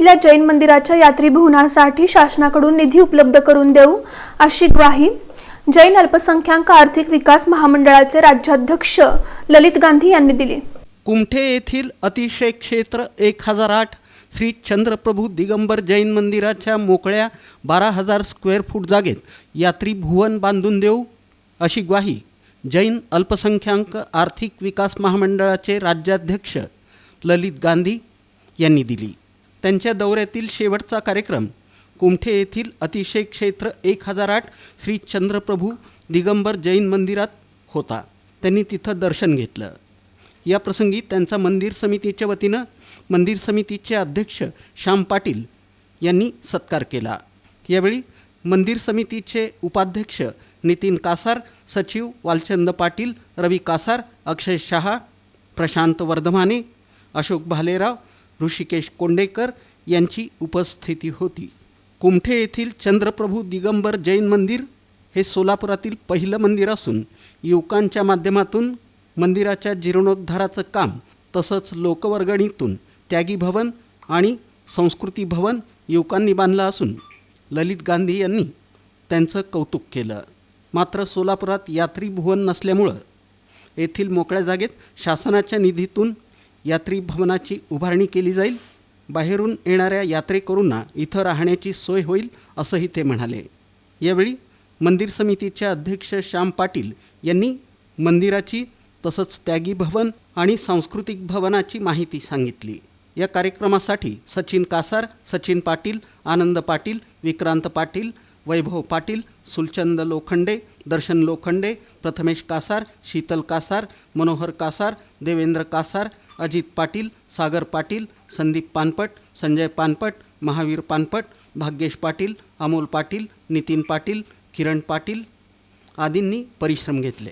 इथल्या जैन मंदिराच्या यात्रीभुवनासाठी शासनाकडून निधी उपलब्ध करून देऊ अशी ग्वाही जैन अल्पसंख्याक आर्थिक विकास महामंडळाचे राज्याध्यक्ष ललित गांधी यांनी दिली. कुमठे येथील अतिशय क्षेत्र एक हजार आठ श्री चंद्रप्रभू दिगंबर जैन मंदिराच्या मोकळ्या बारा हजार स्क्वेअर फूट जागेत यात्री भुवन बांधून देऊ अशी ग्वाही जैन अल्पसंख्याक आर्थिक विकास महामंडळाचे राज्याध्यक्ष ललित गांधी यांनी दिली. त्यांच्या दौऱ्यातील शेवटचा कार्यक्रम कुमठे येथील अतिशय क्षेत्र एक हजार आठ श्री चंद्रप्रभू दिगंबर जैन मंदिरात होता. त्यांनी तिथं दर्शन घेतलं. या प्रसंगी त्यांचा मंदिर समितीच्या वतीनं मंदिर समितीचे अध्यक्ष श्याम पाटील यांनी सत्कार केला. यावेळी मंदिर समितीचे उपाध्यक्ष नितीन कासार सचिव वालचंद पाटील रवी कासार अक्षय शहा प्रशांत वर्धमाने अशोक भालेराव ऋषिकेश कोंडेकर यांची उपस्थिती होती. कुमठे येथील चंद्रप्रभू दिगंबर जैन मंदिर हे सोलापुरातील पहिलं मंदिर असून युवकांच्या माध्यमातून मंदिराच्या जीर्णोद्धाराचं काम तसंच लोकवर्गणीतून त्यागी भवन आणि संस्कृती भवन युवकांनी बांधलं असून ललित गांधी यांनी त्यांचं कौतुक केलं. मात्र सोलापुरात यात्री भुवन नसल्यामुळं येथील मोकळ्या जागेत शासनाच्या निधीतून यात्री भवनाची उभारणी केली जाईल. बाहेरून येणाऱ्या यात्रेकरूंना इथं राहण्याची सोय होईल असंही ते म्हणाले. यावेळी मंदिर समितीचे अध्यक्ष श्याम पाटील यांनी मंदिराची तसंच त्यागी भवन आणि सांस्कृतिक भवनाची माहिती सांगितली. या कार्यक्रमासाठी सचिन कासार सचिन पाटील आनंद पाटील विक्रांत पाटील वैभव पाटील सुलचंद लोखंडे दर्शन लोखंडे प्रथमेश कासार शीतल कासार मनोहर कासार देवेंद्र कासार अजित पाटील सागर पाटील संदीप पानपट संजय पानपट महावीर पानपट भाग्येश पाटील अमोल पाटील नितीन पाटील किरण पाटील आदींनी परिश्रम घेतले.